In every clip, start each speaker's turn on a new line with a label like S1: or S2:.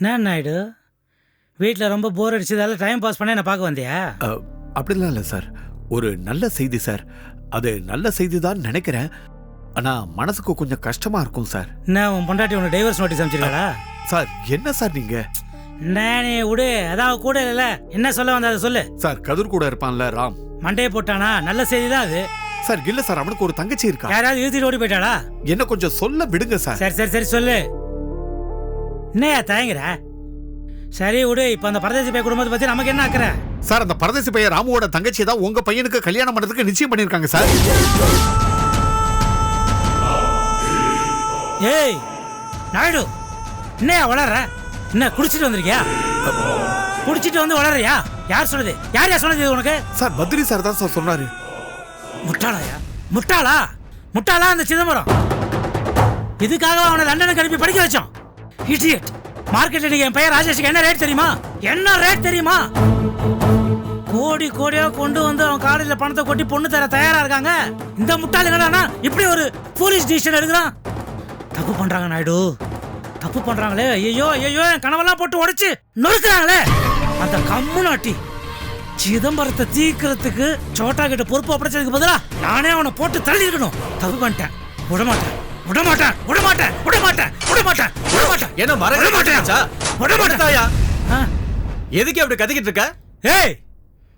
S1: என்ன நாயுடு வீட்டில் ரொம்ப போர் அடிச்சதால டைம் பாஸ் பண்ண என்ன பார்க்க வந்தியா?
S2: அப்படிலாம் இல்லை சார். ஒரு நல்ல செய்தி சார். அது நல்ல செய்தி தான் நினைக்கிறேன். ஆனா மனசுக்கு கொஞ்சம் கஷ்டமா இருக்கும் சார்.
S1: என்ன உன் பொண்டாட்டி உனக்கு டைவர்ஸ் நோட்டீஸ் அமைச்சிருக்காளா
S2: சார் என்ன சார் நீங்க?
S1: நானே விடு. அதான் கூட இல்லைல்ல. என்ன சொல்ல வந்த அதை சொல்லு.
S2: சார் கதிர் கூட இருப்பான்ல ராம்.
S1: மண்டையை போட்டானா? நல்ல செய்தி தான் அது.
S2: சார் இல்ல சார் அவனுக்கு ஒரு தங்கச்சி இருக்கா?
S1: யாராவது இழுத்துட்டு ஓடி போயிட்டாளா?
S2: என்ன கொஞ்சம் சொல்ல விடுங்க சார்.
S1: சரி சரி சரி சொல்லு. என்னையா தயங்குற? சரி விடு இப்போ அந்த பரதேசி பைய குடும்பத்தை பற்றி நமக்கு என்ன ஆக்குற
S2: சார் அந்த பரதேசி பையன் ராமுவோட தங்கச்சி தான் உங்க பையனுக்கு கல்யாணம் பண்றதுக்கு நிச்சயம் பண்ணிருக்காங்க சார்.
S1: ஏய் நாயுடு என்னையா வளர்ற? என்ன குடிச்சிட்டு வந்திருக்கியா? குடிச்சிட்டு வந்து வளர்றியா? யார் சொன்னது? யார் யார் சொன்னது உனக்கு?
S2: சார் பத்ரி சார் தான் சார் சொன்னாரு.
S1: முட்டாளாயா? முட்டாளா? முட்டாளா அந்த சிதம்பரம்? இதுக்காக அவனை லண்டனுக்கு அனுப்பி படிக்க வச்சோம்? இடியட் மார்க்கெட்ல நீங்க என் பையன் ராஜேஷுக்கு என்ன ரேட் தெரியுமா? என்ன ரேட் தெரியுமா? கோடி கோடியா கொண்டு வந்து அவன் காலேஜ்ல பணத்தை கொட்டி பொண்ணு தர தயாரா இருக்காங்க. இந்த முட்டாள் என்னடானா இப்படி ஒரு போலீஸ் டிசிஷன் எடுக்கிறான். தப்பு பண்றாங்க நாயுடு. தப்பு பண்றாங்களே. ஐயோ ஐயோ என் கனவெல்லாம் போட்டு உடைச்சு நொறுக்குறாங்களே. அந்த கம்முனாட்டி சிதம்பரத்தை தீக்கிறதுக்கு சோட்டா கிட்ட பொறுப்பு ஒப்படைச்சதுக்கு பதிலா நானே அவனை போட்டு தள்ளி இருக்கணும் தப்பு பண்ணிட்டேன். விடமாட்டேன். விடமாட்டேன் விடமாட்டேன் விடமாட்டேன் விடமாட்டேன் விடமாட்டேன்.
S3: என்ன மரம்
S1: விடமாட்டேன். விடமாட்டேன்.
S3: தாயா
S1: ஆ?
S3: எதுக்கு அப்படி கத்திக்கிட்டு இருக்க?
S1: ஏய்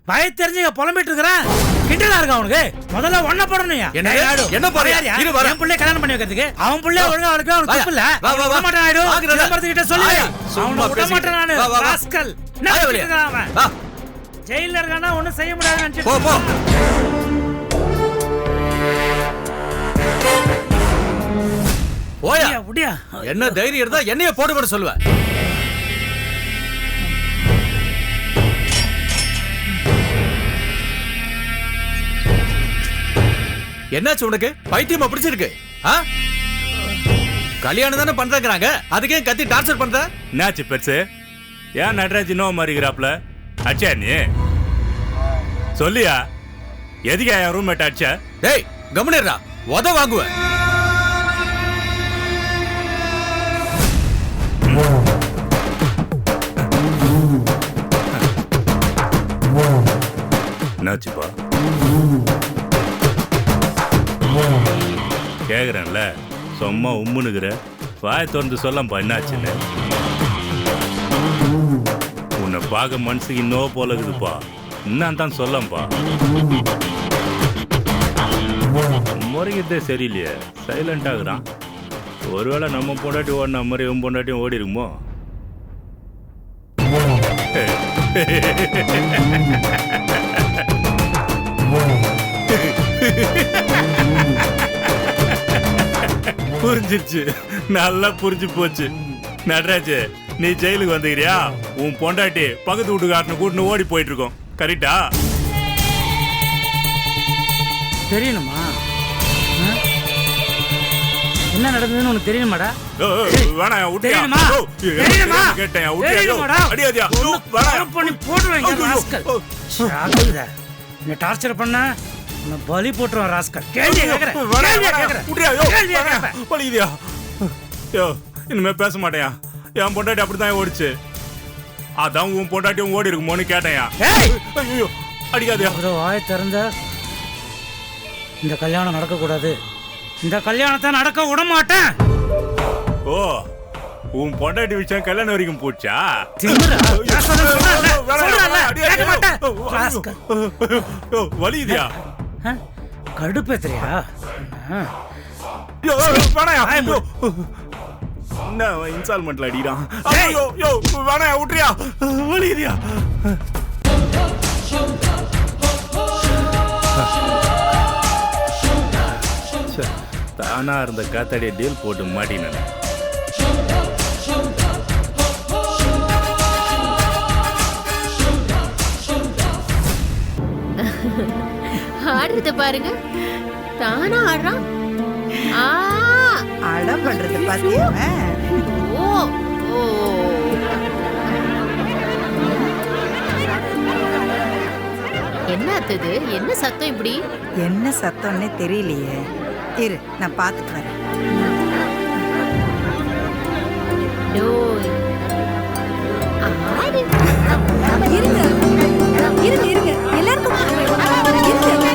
S1: வய தெரிஞ்சுங்க புலம்பிட்டு இருக்கிறேன் கிண்டலா இருக்கா அவனுக்கு முதல்ல ஒன்ன போடணும்யா
S3: என்ன? என்ன போறியா? இரு வரேன்.
S1: என் பிள்ளைய கல்யாணம் பண்ணி வைக்கிறதுக்கு. அவன் பிள்ளைய ஒழுங்கா அவனுக்கு அவனுக்கு. தப்பு இல்ல.
S3: வா, வா, வா.
S1: விட மாட்டேன் நாயுடு
S3: ஆகுறத.
S1: சிதம்பரத்துக்கிட்ட சொல்லு. அவனை விட. மாட்டேன் நானு. ராஸ்கல். என்ன அவன்? ஜெயில இருக்கானா ஒண்ணும் செய்ய முடியாதுன்னு
S3: போ போ. போயா?
S1: முடியா
S3: என்ன தைரியம் இருந்தா என்னைய போட்டு போட சொல்லுவ. என்னாச்சு உனக்கு? பைத்தியமா பிடிச்சிருக்கு ஆ? கல்யாணம் தானே பண்றாங்க அதுக்கே கத்தி டார்ச்சர் பண்ற?
S4: என்னாச்சு பெருசு ஏன் நடராஜ் இன்னும் மாறிக்கிறாப்ல அடிச்சா நீ? சொல்லியா? எதுக்கு என் ரூம்மேட் அடிச்ச?
S3: டேய் கவனிடுறா உத வாங்குவேன்
S4: என்னாச்சுப்பா கேக்குறேன்ல. சும்மா உம்முனுக்குற. வாய் திறந்து சொல்லப்பா என்னாச்சுன்னு. உன்னை பார்க்க மனசுக்கு இன்னோ போல இருக்குதுப்பா. என்ன தான் சொல்லப்பா முறைக்கிறதே சரியில்லையே. சைலண்ட் ஆகுறான். ஒருவேளை நம்ம பொண்டாட்டி ஓடின மாதிரி இவன் பொண்டாட்டியும் ஓடி இருக்குமோ? புரிஞ்சிருச்சு. நல்லா புரிஞ்சு போச்சு. நடராஜ் நீ ஜெயிலுக்கு வந்துக்கிறியா உன் பொண்டாட்டி பக்கத்து வீட்டுக்காரனை கூட்டின்னு ஓடி போயிட்டு இருக்கோம் கரெக்டா?
S1: தெரியணுமா? என்ன நடந்ததுன்னு உனக்கு தெரியுமாடா
S4: வேணாம் விட்டியா
S1: தெரியுமா?
S4: கேட்டேன்
S1: தெரியுமாடா?
S4: அடியாதியா
S1: கொலை பண்ணி போட்டுருவேன் என்னை டார்ச்சர் பண்ண உன்னை பலி போட்டுருவேன் கேள்வியை கேட்பேன்
S4: பழிக்குதியா யோ இனிமே பேச மாட்டேயா? என் பொண்டாட்டி அப்படிதான் ஓடிச்சு. அதான் உன் பொண்டாட்டியும் ஓடி இருக்குமோன்னு கேட்டேயா? ஐயோ அடிக்காதயா?
S1: ஒரு வாயை திறந்த இந்த கல்யாணம் நடக்கக்கூடாது. இந்த கல்யாணத்தை நடக்க விட மாட்டேன்.
S4: ஓ உன் பொண்டாட்டி விஷயம் கல்யாணம் வரைக்கும் போச்சா? வேணாம், வேணாம்,
S1: ஆ? கடுப்பேத்துறியா.
S4: என்ன இன்ஸ்டால்மெண்ட்ல அடிக்கிறான்? ஐயோ யோ வேணாயா விட்டுறியா? வலிக்குதியா ச்சே, தானா இருந்த காத்தாடிய டீல் போட்டு மாட்டினேன்.
S5: ஆடுறத பாருங்க. தானா ஆடுறான். ஆ.
S6: அடம் பண்றது பாத்தியா
S5: ஓ ஓ. என்ன அத்தது என்ன சத்தம் இப்படி?
S6: என்ன சத்தம்னே தெரியலையே. இரு நான் பார்த்துட்டு வரேன்.
S7: இருங்க இருங்க இருங்க. எல்லாருக்கும்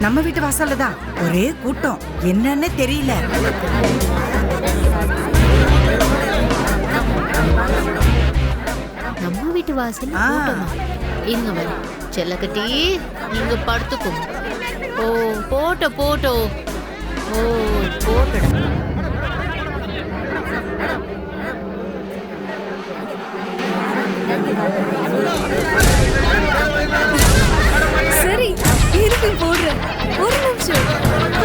S6: நம்ம வீட்டு வாசல்ல தான். ஒரே கூட்டம். என்னன்னு தெரியல.
S5: நம்ம வீட்டு வாசல்
S6: ஆ.
S5: இருங்க வர செல்லக்கட்டி நீங்க படுத்துக்கோங்க ஓ போட்டோ போட்டோ. ஓ போட்டோடா.
S7: ஒரு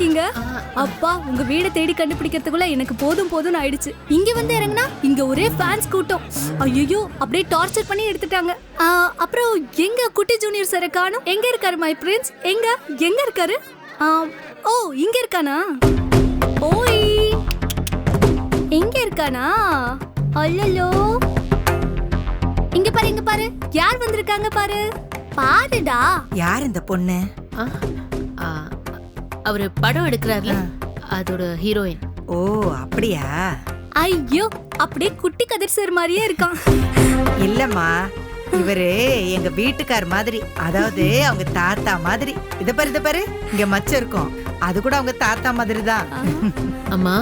S7: இருக்கீங்க? அப்பா உங்க வீடை தேடி கண்டுபிடிக்கிறதுக்குள்ள எனக்கு போதும் போதும் ஆயிடுச்சு. இங்க வந்து இறங்குனா இங்க ஒரே ஃபேன்ஸ் கூட்டம். ஐயோ அப்படியே டார்ச்சர் பண்ணி எடுத்துட்டாங்க. ஆ, அப்புறம் எங்க குட்டி ஜூனியர் சாரை காணும்? எங்க இருக்காரு மை பிரின்ஸ் எங்க? எங்க இருக்காரு? ஆ, ஓ இங்க இருக்கானா? ஓய் எங்க இருக்கானா? அல்லலோ இங்க பாரு இங்க பாரு. யார் வந்திருக்காங்க பாரு? பாருடா.
S6: யார் இந்த பொண்ணு?
S5: ஆ, அவரு படம் எடுக்கிறார்ல அதோட ஹீரோயின்
S6: ஓ அப்படியா?
S7: ஐயோ அப்படியே குட்டி கதிர் சார் மாதிரியே இருக்கான்.
S6: இல்லம்மா இவரு எங்க வீட்டுக்கார் மாதிரி அதாவது அவங்க தாத்தா மாதிரி. இத பாரு இத பாரு இங்க மச்சம் இருக்கும். அது கூட அவங்க தாத்தா மாதிரி தான்
S5: அம்மா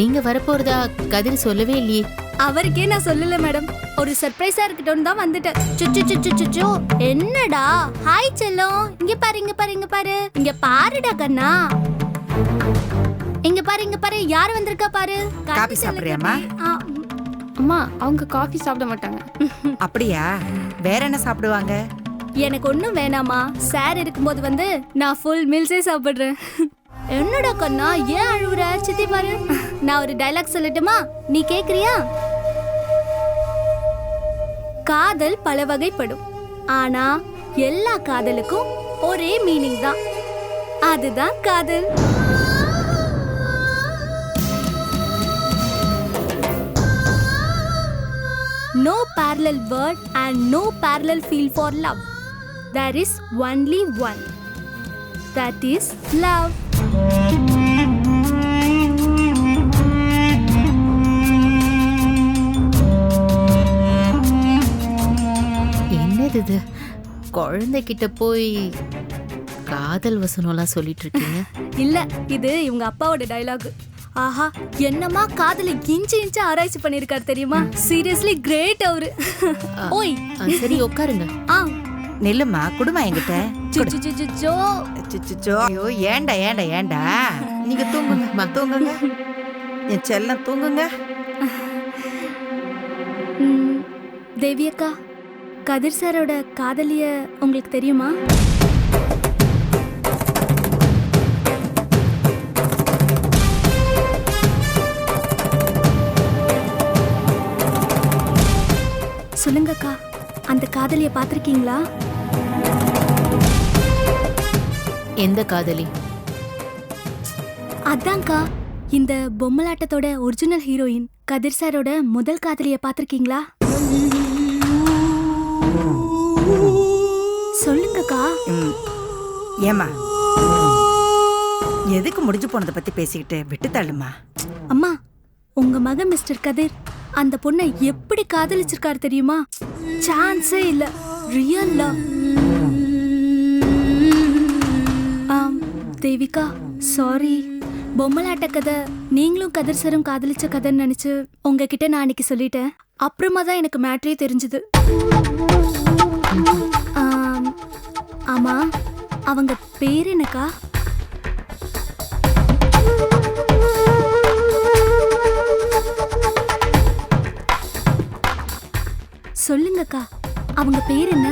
S5: நீங்க வரப்போறதா கதிர் சொல்லவே இல்லையே.
S7: அவருக்கே நான் சொல்லல மேடம். ஒரு சர்ப்ரைஸா இருக்கட்டும்னு தான் வந்துட்டேன். சுச்சு சுச்சு சுச்சு என்னடா? ஹாய் செல்லம். இங்க பாரு இங்க பாரு இங்க பாரு. இங்க பாருடா கண்ணா. இங்க பாரு இங்க பாரு. யார் வந்திருக்கா பாரு?
S6: காபி சாப்பிடுறியாம்மா?
S7: ஆ,
S8: அம்மா அவங்க காஃபி சாப்பிட மாட்டாங்க.
S6: அப்படியா? வேற என்ன சாப்பிடுவாங்க?
S7: எனக்கு ஒண்ணும் வேணாமா சார் இருக்கும்போது வந்து நான் ஃபுல் மீல்ஸே சாப்பிடுறேன். என்னடா கண்ணா? ஏன் அழுவுற? சித்தி பாரு. நான் ஒரு டைலாக் சொல்லட்டுமா? நீ கேக்குறியா? காதல் பல வகைப்படும் ஆனா எல்லா காதலுக்கும் ஒரே மீனிங் தான் அதுதான் காதல் No parallel word and no parallel feel for love. There is only one. That is love.
S5: என்னது குழந்தைகிட்ட போய் காதல் வசனம்லாம் சொல்லிட்டு இருக்கீங்க
S7: இல்ல இது இவங்க அப்பாவோட டயலாக் ஆஹா என்னமா காதல இன்ச்சு இன்ச்சு ஆராய்ச்சி பண்ணிருக்காரு தெரியுமா? சீரியஸ்லி கிரேட் அவரு. ஓய்.
S5: சரி உட்காருங்க.
S7: ஆ.
S6: நெல்லுமா குடுமா என்கிட்ட?
S7: சு, சு, சு, சு, சோ.
S6: அச்சச்சோ. ஐயோ ஏண்டா ஏண்டா ஏண்டா? நீங்க தூங்குங்க தூங்குங்க. என் செல்லம் தூங்குங்க.
S7: ம், தேவி அக்கா. கதிர் சாரோட காதலிய உங்களுக்கு தெரியுமா? சொல்லுங்கக்கா அந்த காதலிய பார்த்திருக்கீங்களா?
S5: எந்த காதலி?
S7: அதான்க்கா இந்த பொம்மலாட்டத்தோட ஒரிஜினல் ஹீரோயின் கதிர் சாரோட முதல் காதலிய பாத்திருக்கீங்களா சொல்லுங்கக்கா.
S6: ம். ஏம்மா? எதுக்கு முடிஞ்சு போனதை பத்தி பேசிக்கிட்டு விட்டு தள்ளுமா
S7: அம்மா உங்க மகன் மிஸ்டர் கதிர் அந்த பொண்ணை எப்படி காதலிச்சிருக்காரு தெரியுமா? சான்ஸே இல்ல. ரியல் லவ் ஆம் தேவிகா சாரி பொம்மலாட்ட கதை நீங்களும் கதிர் சரும் காதலிச்ச கதைன்னு நினைச்சு உங்ககிட்ட நான் அன்னைக்கு சொல்லிட்டேன். அப்புறமா தான் எனக்கு மேட்ரே தெரிஞ்சது. ஆமாம் ஆமா அவங்க பேர் என்னக்கா? சொல்லுங்கக்கா அவங்க பேர் என்ன?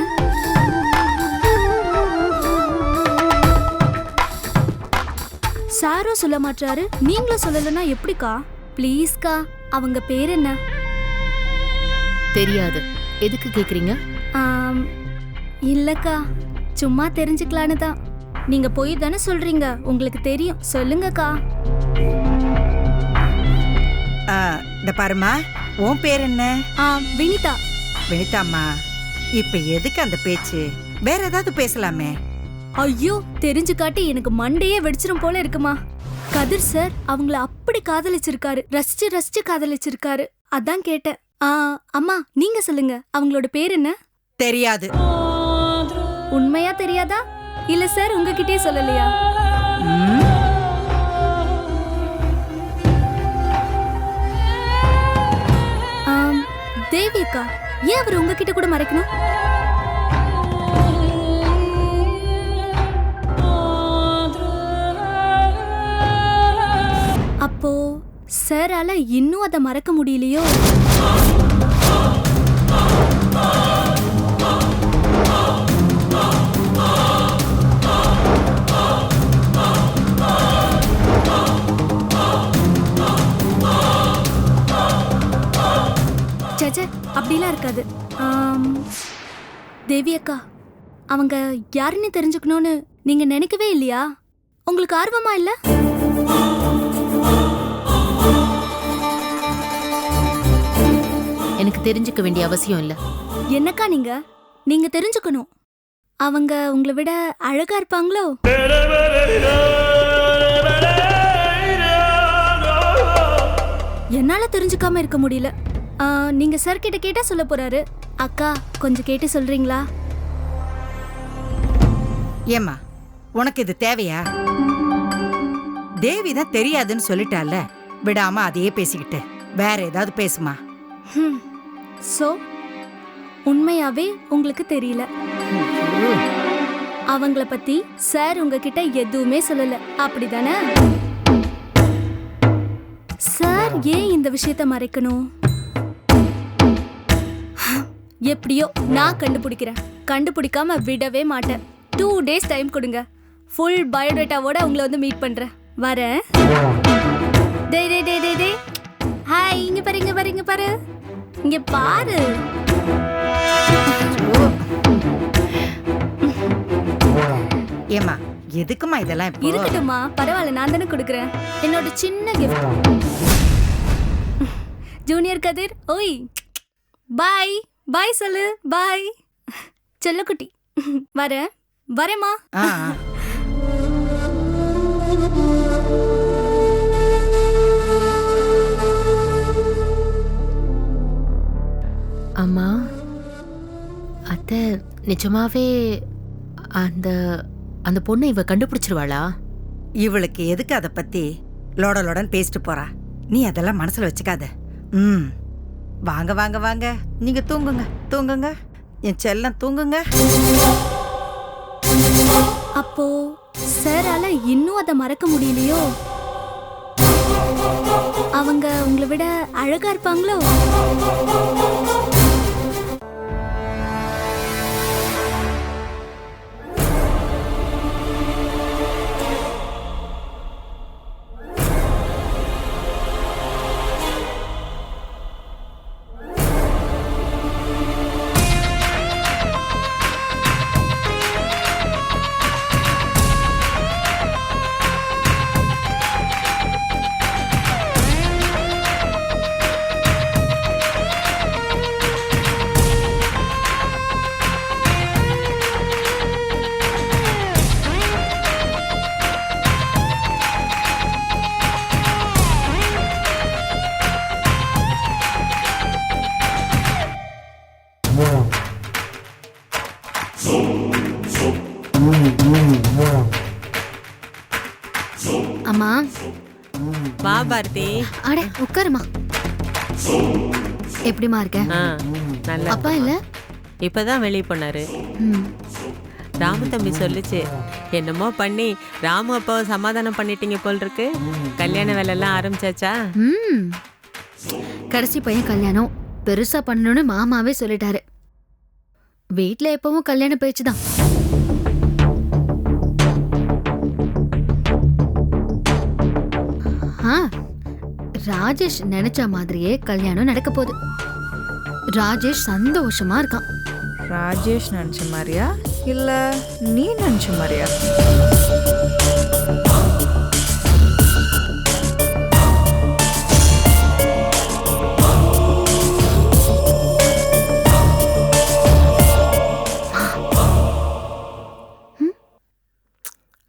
S7: சாரும் சொல்ல மாட்டாரு நீங்களும் சொல்லலைன்னா எப்படிக்கா? ப்ளீஸ்க்கா அவங்க பேர் என்ன?
S5: தெரியாது. எதுக்கு கேக்குறீங்க?
S7: ஆம், இல்லக்கா. சும்மா தெரிஞ்சுக்கலான்னு தான். நீங்க போய் தானே சொல்றீங்க. உங்களுக்கு தெரியும். சொல்லுங்கக்கா.
S6: ஆ, இந்த பாருமா உன் பேர் என்ன?
S7: ஆ, வினிதா.
S6: வினிதாம்மா. இப்ப எதுக்கு அந்த பேச்சு? வேற ஏதாவது பேசலாமே.
S7: ஐயோ தெரிஞ்சு காட்டி எனக்கு மண்டையே வெடிச்சிரும் போல இருக்குமா. கதிர் சார் அவங்கள அப்படி காதலிச்சிருக்காரு. ரசிச்சு ரசிச்சு காதலிச்சிருக்காரு. அதான் கேட்டேன். அம்மா நீங்க சொல்லுங்க. அவங்களோட பேர் என்ன?
S6: தெரியாது.
S7: உண்மையா தெரியாதா? இல்ல சார் உங்ககிட்டயே சொல்லலையா? தேவி அக்கா ஏன் அவர் உங்ககிட்ட கூட மறைக்கணும்? அப்போ சாரால இன்னும் அதை மறக்க முடியலையோ? அப்படிலாம் இருக்காது. தேவி அக்கா அவங்க யாருன்னு தெரிஞ்சுக்கணும்னு நீங்க நினைக்கவே இல்லையா? உங்களுக்கு ஆர்வமா இல்ல?
S5: எனக்கு தெரிஞ்சுக்க வேண்டிய அவசியம் இல்ல.
S7: என்னக்கா நீங்க? நீங்க தெரிஞ்சுக்கணும். அவங்க உங்களை விட அழகா இருப்பாங்களோ? என்னால தெரிஞ்சுக்காம இருக்க முடியல. நீங்க சார் கிட்ட கேட்டா சொல்ல போறாரு. அக்கா கொஞ்சம் கேட்டு சொல்றீங்களா?
S6: ஏம்மா உனக்கு இது தேவையா? தேவி தான் தெரியாதுன்னு சொல்லிட்டால விடாம அதையே பேசிக்கிட்டு வேற ஏதாவது பேசுமா.
S7: சோ உண்மையாவே உங்களுக்கு தெரியல. அவங்கள பத்தி சார் உங்ககிட்ட எதுவுமே சொல்லல. அப்படிதானே? சார் ஏன் இந்த விஷயத்த மறைக்கணும்? எப்படியோ நான் கண்டுபிடிக்கிறேன். கண்டுபிடிக்காம விடவே மாட்டேன். டூ டேஸ் டைம் கொடுங்க. ஃபுல் பயோடேட்டாவோட உங்களை வந்து மீட் பண்றேன். வரேன். டேய் டேய் டேய் டேய் டேய். ஹாய் இங்க பாரு இங்க பாரு இங்க பாரு. இங்க பாரு.
S6: ஏம்மா எதுக்குமா இதெல்லாம் இப்போ?
S7: இருக்கட்டும்மா பரவாயில்ல நான் தானே கொடுக்குறேன். என்னோட சின்ன கிஃப்ட் ஜூனியர் கதிர் ஓய். பாய் பாய் சொல்லு பாய். செல்லக்குட்டி வரேன் வரேம்மா.
S5: அம்மா அத்தை நிஜமாவே அந்த அந்த பொண்ணை இவ கண்டுபிடிச்சிருவாளா?
S6: இவளுக்கு எதுக்கு அதை பத்தி லோட லோடன்னு பேசிட்டு போறா? நீ அதெல்லாம் மனசுல வச்சுக்காத. ம். வாங்க வாங்க வாங்க. நீங்க தூங்குங்க தூங்குங்க. என் செல்லம் தூங்குங்க.
S7: அப்போ சாரால இன்னும் அதை மறக்க முடியலையோ? அவங்க உங்களை விட அழகா இருப்பாங்களோ?
S9: எப்படிமா இருக்க?
S10: நல்லா
S9: அப்பா இல்ல?
S10: இப்பதான் வெளியே போனாரு.
S9: ம்,
S10: ராமு தம்பி சொல்லுச்சு என்னமோ பண்ணி ராமு அப்பாவை சமாதானம் பண்ணிட்டீங்க போல் இருக்கு கல்யாண வேலை எல்லாம் ஆரம்பிச்சாச்சா?
S9: ம். கடைசி பையன் கல்யாணம். பெருசா பண்ணணும்னு மாமாவே சொல்லிட்டாரு. வீட்ல எப்பவும் கல்யாண பேச்சு தான். ஆ, ராஜேஷ் நினைச்ச மாதிரியே கல்யாணம் நடக்க போகுது. ராஜேஷ் சந்தோஷமா இருக்கான்.
S11: ராஜேஷ் நினச்ச மாதிரியா? இல்லை நீ நினச்ச மாதிரியா?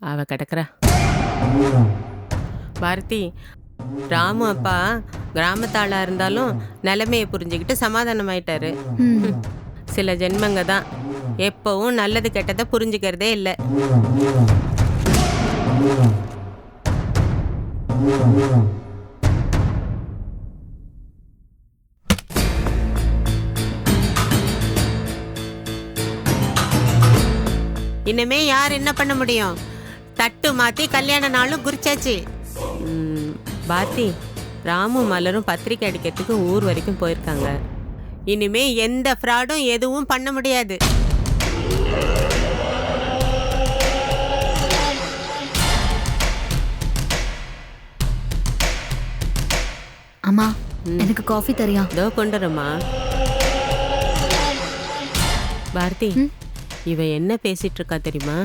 S10: அவ கிடக்குறா. பாரதி ராமு அப்பா கிராமத்தாளா இருந்தாலும் நிலைமையை புரிஞ்சுக்கிட்டு
S9: சமாதானமாயிட்டாரு.
S10: சில ஜென்மங்க தான் எப்பவும் நல்லது கெட்டதை புரிஞ்சுக்கிறதே இல்லை. இனிமே யார் என்ன பண்ண முடியும்? தட்டு மாத்தி கல்யாண நாளும் குறிச்சாச்சு. பாத்தி. பாரதி ராமு மலரும் பத்திரிக்கை அடிக்கிறதுக்கு ஊர் வரைக்கும் போயிருக்காங்க. இனிமே எந்த ஃப்ராடும் எதுவும் பண்ண முடியாது.
S9: அம்மா எனக்கு காஃபி தரியா?
S10: இதோ கொண்டுறமா பாரதி இவ என்ன பேசிட்டு இருக்கா தெரியுமா?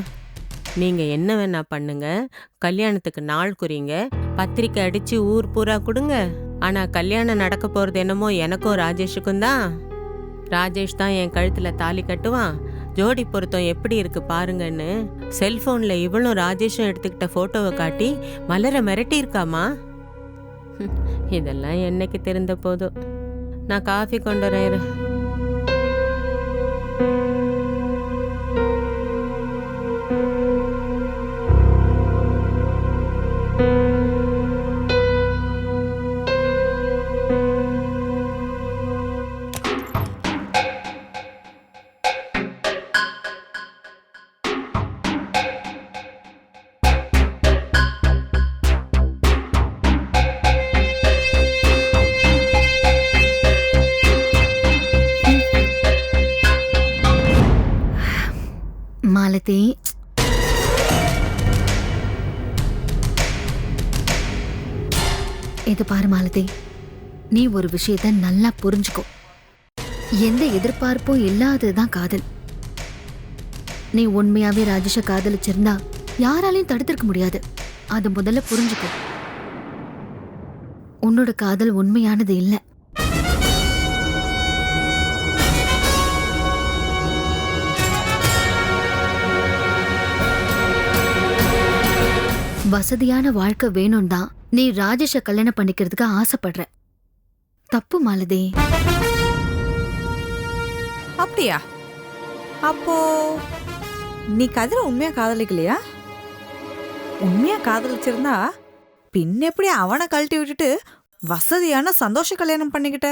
S10: நீங்க என்ன வேணா பண்ணுங்க. கல்யாணத்துக்கு நாள் குறிங்க. பத்திரிக்கை அடிச்சு ஊர் பூரா கொடுங்க. ஆனா கல்யாணம் நடக்க போறது என்னமோ எனக்கும் ராஜேஷுக்கும் தான். ராஜேஷ் தான் என் கழுத்துல தாலி கட்டுவான். ஜோடி பொருத்தம் எப்படி இருக்கு பாருங்கன்னு. செல்போன்ல இவளும் ராஜேஷும் எடுத்துக்கிட்ட போட்டோவை காட்டி மலர மிரட்டி இருக்காமா இதெல்லாம் என்னைக்கு தெரிந்த போதும் நான் காஃபி கொண்டு வரேன்
S9: இது பாரு மாலதி நீ ஒரு விஷயத்த நல்லா புரிஞ்சுக்கோ. எந்த எதிர்பார்ப்பும் இல்லாததுதான் காதல். நீ உண்மையாவே ராஜேஷ காதலிச்சிருந்தா யாராலையும் தடுத்திருக்க முடியாது. அது முதல்ல புரிஞ்சுக்கோ. உன்னோட காதல் உண்மையானது இல்ல. வசதியான வாழ்க்கை வேணும் தான் நீ ராஜேஷ கல்யாணம் பண்ணிக்கிறதுக்கு ஆசைப்படுற. தப்பு மாலதி.
S11: அப்படியா? அப்போ நீ கதிர உண்மையா காதலிக்கலையா? உண்மையா காதலிச்சிருந்தா பின்ன எப்படி அவனை கழட்டி விட்டுட்டு வசதியான சந்தோஷ கல்யாணம் பண்ணிக்கிட்ட?